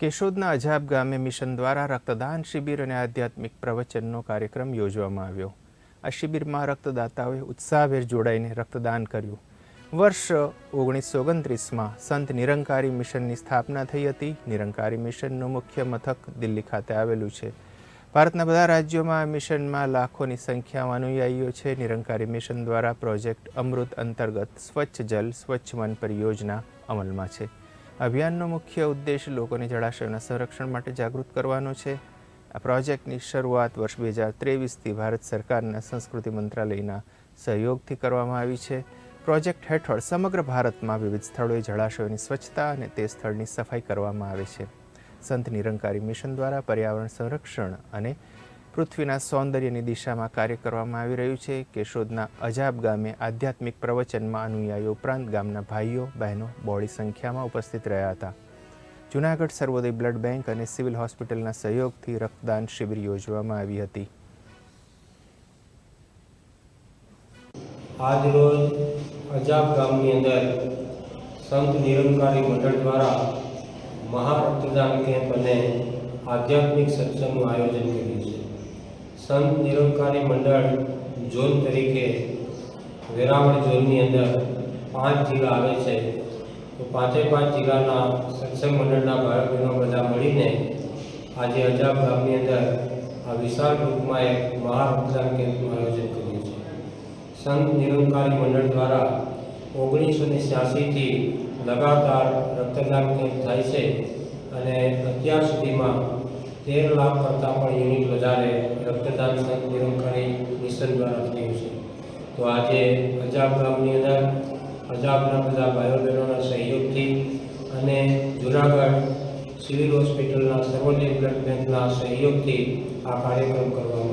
કેશોદના અજાબ ગામે મિશન દ્વારા રક્તદાન શિબિર અને આધ્યાત્મિક પ્રવચનનો કાર્યક્રમ યોજવામાં આવ્યો. આ શિબિરમાં રક્તદાતાઓએ ઉત્સાહભેર જોડાઈને રક્તદાન કર્યું. વર્ષ ઓગણીસો ઓગણત્રીસમાં સંત નિરંકારી મિશનની સ્થાપના થઈ હતી. નિરંકારી મિશનનું મુખ્ય મથક દિલ્હી ખાતે આવેલું છે. ભારતના બધા રાજ્યોમાં આ મિશનમાં લાખોની સંખ્યામાં અનુયાયીઓ છે. નિરંકારી મિશન દ્વારા પ્રોજેક્ટ અમૃત અંતર્ગત સ્વચ્છ જલ, સ્વચ્છ મન પરિયોજના અમલમાં છે. અભિયાનનો મુખ્ય ઉદ્દેશ લોકોને જળાશયોના સંરક્ષણ માટે જાગૃત કરવાનો છે. આ પ્રોજેક્ટની શરૂઆત વર્ષ બે હજાર ત્રેવીસથી ભારત સરકારના સંસ્કૃતિ મંત્રાલયના સહયોગથી કરવામાં આવી છે. પ્રોજેક્ટ હેઠળ સમગ્ર ભારતમાં વિવિધ સ્થળોએ જળાશયોની સ્વચ્છતા અને તે સ્થળની સફાઈ કરવામાં આવે છે. સંત નિરંકારી મિશન દ્વારા પર્યાવરણ સંરક્ષણ અને પૃથ્વીના સૌંદર્યની દિશામાં કાર્ય કરવામાં આવી રહ્યું છે. કેશોદના અજાબ ગામે આધ્યાત્મિક પ્રવચનમાં અનુયાયીઓ ઉપરાંત ગામના ભાઈઓ, બહેનો બોળી સંખ્યામાં ઉપસ્થિત રહ્યા હતા. જૂનાગઢ સર્વોદય બ્લડ બેંક અને સિવિલ હોસ્પિટલના સહયોગથી રક્તદાન શિબિર યોજવામાં આવી હતી. આજરોજ અજાબ ગામની અંદર સંત નિરંકારી મંડળ દ્વારા મહારક્તદાન કેમ્પ અને આધ્યાત્મિક સત્સંગનું આયોજન કર્યું છે. સંત નિરંકારી મંડળ ઝોન તરીકે વેરાવળ ઝોનની અંદર પાંચ જિલ્લા આવે છે. તો પાંચે પાંચ જિલ્લાના સત્સંગ મંડળના ભાઈ બધા મળીને આજે અજાબ ગામની અંદર આ વિશાળ ગ્રુપમાં એક મહા રક્તદાન કેમ્પનું આયોજન કર્યું છે સંત નિરંકારી મંડળ દ્વારા ઓગણીસો ને છ્યાસીથી લગાતાર રક્તદાન કેમ્પ થાય છે અને અત્યાર સુધીમાં તેર લાખ કરતાં પણ યુનિટ વધારે રક્તદાન સંત નિરંકારી મિશન દ્વારા થયું છે. તો આજે અજાબ ગામની અંદર અજાબના બધા ભાઈઓ બહેનોના સહયોગથી અને જુનાગઢ સિવિલ હોસ્પિટલના સર્વોદય બ્લડ બેંકના સહયોગથી આ કાર્યક્રમ કરવામાં